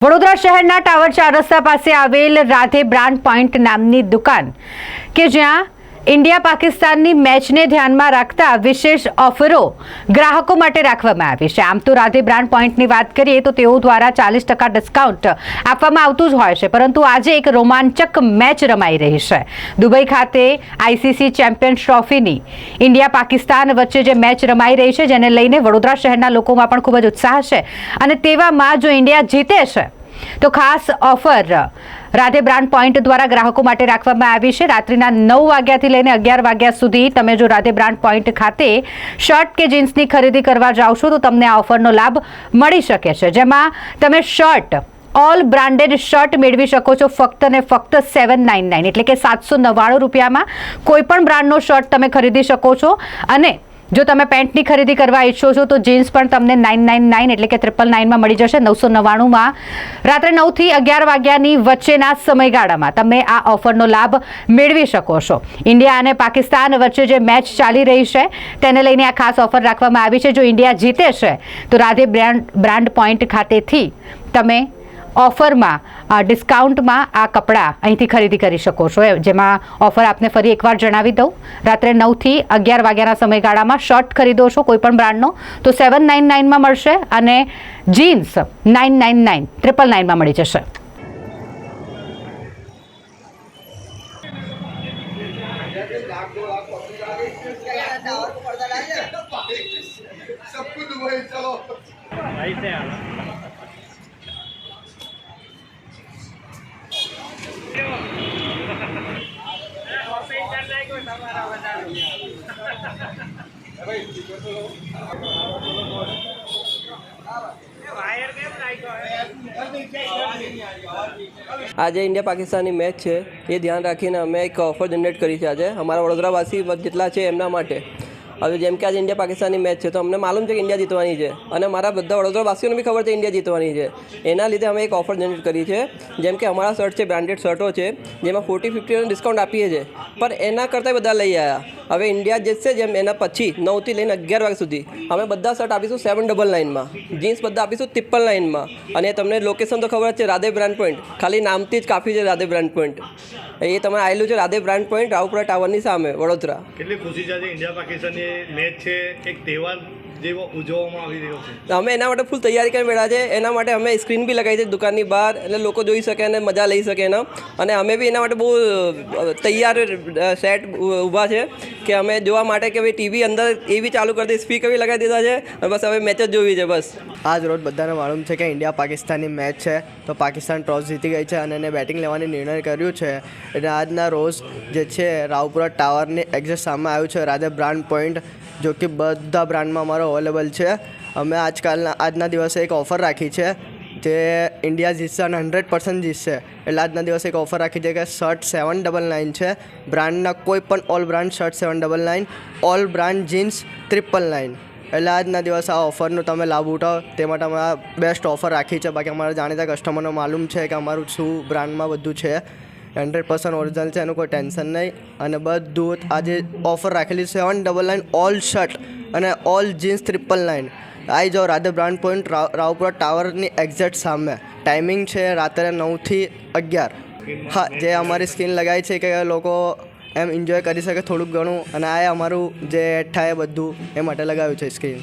વડોદરા શહેરના ટાવર ચાર રસ્તા પાસે આવેલ રાધે બ્રાન્ડ પોઈન્ટ નામની દુકાન કે જ્યાં ઇન્ડિયા પાકિસ્તાનની મેચને ધ્યાનમાં રાખતા વિશેષ ઓફરો ગ્રાહકો માટે રાખવામાં આવી છે. આમ તો રાધે બ્રાન્ડ પોઈન્ટની વાત કરીએ તો તેઓ દ્વારા ચાલીસ ટકા ડિસ્કાઉન્ટ આપવામાં આવતું જ હોય છે, પરંતુ આજે એક રોમાંચક મેચ રમાઈ રહી છે. દુબઈ ખાતે આઈસીસી ચેમ્પિયન્સ ટ્રોફીની ઇન્ડિયા પાકિસ્તાન વચ્ચે જે મેચ રમાઈ રહી છે, જેને લઈને વડોદરા શહેરના લોકોમાં પણ ખૂબ જ ઉત્સાહ છે. અને તેવામાં જો ઇન્ડિયા જીતે છે તો ખાસ ઓફર રાધે બ્રાન્ડ પોઈન્ટ દ્વારા ગ્રાહકો માટે રાખવામાં આવી છે. રાત્રિના નવ વાગ્યાથી લઈને અગિયાર વાગ્યા સુધી તમે જો રાધે બ્રાન્ડ પોઈન્ટ ખાતે શર્ટ કે જીન્સની ખરીદી કરવા જાઓ છો, તો તમને આ ઓફરનો લાભ મળી શકે છે. જેમાં તમે શર્ટ, ઓલ બ્રાન્ડેડ શર્ટ મેળવી શકો છો ફક્ત ને ફક્ત સેવન નાઇન નાઇન. એટલે કે સાતસો નવ્વાણું રૂપિયામાં કોઈપણ બ્રાન્ડનો શર્ટ તમે ખરીદી શકો છો. અને જો તમે પેન્ટની ખરીદી કરવા ઈચ્છો છો, તો જીન્સ પણ તમને નાઇન નાઇન નાઇન એટલે કે ત્રિપલ નાઇનમાં મળી જશે નવસો નવ્વાણુંમાં. રાત્રે નવથી અગિયાર વાગ્યાની વચ્ચેના સમયગાળામાં તમે આ ઓફરનો લાભ મેળવી શકો છો. ઇન્ડિયા અને પાકિસ્તાન વચ્ચે જે મેચ ચાલી રહી છે, તેને લઈને આ ખાસ ઓફર રાખવામાં આવી છે. જો ઇન્ડિયા જીતે છે, તો રાધે બ્રાન્ડ બ્રાન્ડ પોઈન્ટ ખાતેથી તમે ઓફરમાં અ, ડિસ્કાઉન્ટમાં આ કપડાં અહીંથી ખરીદી કરી શકો છો એ જેમાં ઓફર આપને ફરી એકવાર જણાવી દઉં રાત્રે નવથી અગિયાર વાગ્યાના સમયગાળામાં શર્ટ ખરીદો છો કોઈ પણ બ્રાન્ડનો તો સેવન નાઇન નાઇનમાં મળશે અને jeans nine nine nine triple નાઇનમાં મળી જશે सबको दुबई चलो આજે ઇન્ડિયા પાકિસ્તાનની મેચ છે. એ ધ્યાન રાખીને અમે એક ઓફર જનરેટ કરી છે આજે. અમારા વડોદરાવાસી જેટલા છે એમના માટે. હવે જેમ કે આજે ઇન્ડિયા પાકિસ્તાનની મેચ છે, તો અમને માલુમ છે કે ઇન્ડિયા જીતવાની છે. અને મારા બધા વડોદરાવાસીઓને બી ખબર છે ઇન્ડિયા જીતવાની છે. એના લીધે અમે એક ઓફર જનરેટ કરી છે, જેમ કે અમારા શર્ટ છે બ્રાન્ડેડ શર્ટો છે, જેમાં ફોર્ટી ફિફ્ટીનો ડિસ્કાઉન્ટ આપીએ છીએ. પણ એના કરતાં બધા લઈ આવ્યા હવે ઇન્ડિયા જીતશે જેમ એના પછી નવથી લઈને અગિયાર વાગ્યા સુધી. અમે બધા શર્ટ આપીશું સેવન ડબલ નાઇનમાં જીન્સ બધા આપીશું ત્રિપલ નાઇનમાં અને તમને લોકેશન તો ખબર છે, રાધે બ્રાન્ડ પોઈન્ટ ખાલી નામથી જ કાફી છે રાધે બ્રાન્ડ પોઈન્ટ એ તમે આવેલું છે રાધે બ્રાન્ડ પોઈન્ટ રાવપુરા ટાવરની સામે, વડોદરા. કેટલી ખુશી છે ઇન્ડિયા પાકિસ્તાનની મેચ છે એક તહેવાર જેવો ઉજવવામાં આવી રહ્યો છે. અમે એના માટે ફૂલ તૈયારી કરી બેઠા છે. એના માટે અમે સ્ક્રીન બી લગાવી છે દુકાનની બહાર એટલે લોકો જોઈ શકે અને મજા લઈ શકે એના. અને અમે બી એના માટે બહુ તૈયાર સેટ ઊભા છે કે અમે જોવા માટે કે ભાઈ ટીવી અંદર એ બી ચાલુ કરી દીધી સ્પીકર બી લગાવી દીધા છે અને બસ હવે મેચ જ જોવી છે બસ. આજ રોજ બધાને માલુમ છે કે ઇન્ડિયા પાકિસ્તાનની મેચ છે. તો પાકિસ્તાન ટોસ જીતી ગઈ છે અને એને બેટિંગ લેવાની નિર્ણય કર્યું છે. એટલે આજના રોજ જે છે રાવપુરા ટાવરની એક્ઝેક્ટ સામે આવ્યું છે. રાધે બ્રાન્ડ પોઈન્ટ જો કે બધા બ્રાન્ડમાં અમારો અવેલેબલ છે. અમે આજકાલના, આજના દિવસે એક ઓફર રાખી છે જે ઇન્ડિયા જીતશે અને હંડ્રેડ પર્સન્ટ જીતશે. એટલે આજના દિવસે એક ઓફર રાખી છે કે શર્ટ સેવન ડબલ નાઇન છે. બ્રાન્ડના કોઈ પણ all brand shirt seven double nine, all brand jeans triple nine. એટલે આજના દિવસે આ ઓફરનો તમે લાભ ઉઠાવો. તે માટે અમે બેસ્ટ ઓફર રાખી છે. બાકી અમારા જાણીતા કસ્ટમરને માલુમ છે કે અમારું શું બ્રાન્ડમાં બધું છે. હંડ્રેડ પર્સન્ટ ઓરિજિનલ છે, એનું કોઈ ટેન્શન નહીં. અને બધું આજે ઓફર રાખેલી seven double nine all shirt અને ઓલ જીન્સ ટ્રિપલ નાઇન આવી જાઓ રાધે બ્રાન્ડ પોઈન્ટ, રાવ, રાવપુરા ટાવરની એક્ઝેક્ટ સામે. ટાઈમિંગ છે રાત્રે નવથી અગિયાર. હા, જે અમારી સ્કીન લગાવી છે કે લોકો એમ એન્જોય કરી શકે થોડુંક ઘણું. અને આ અમારું જે એઠા એ બધું એ માટે લગાવ્યું છે સ્ક્રીન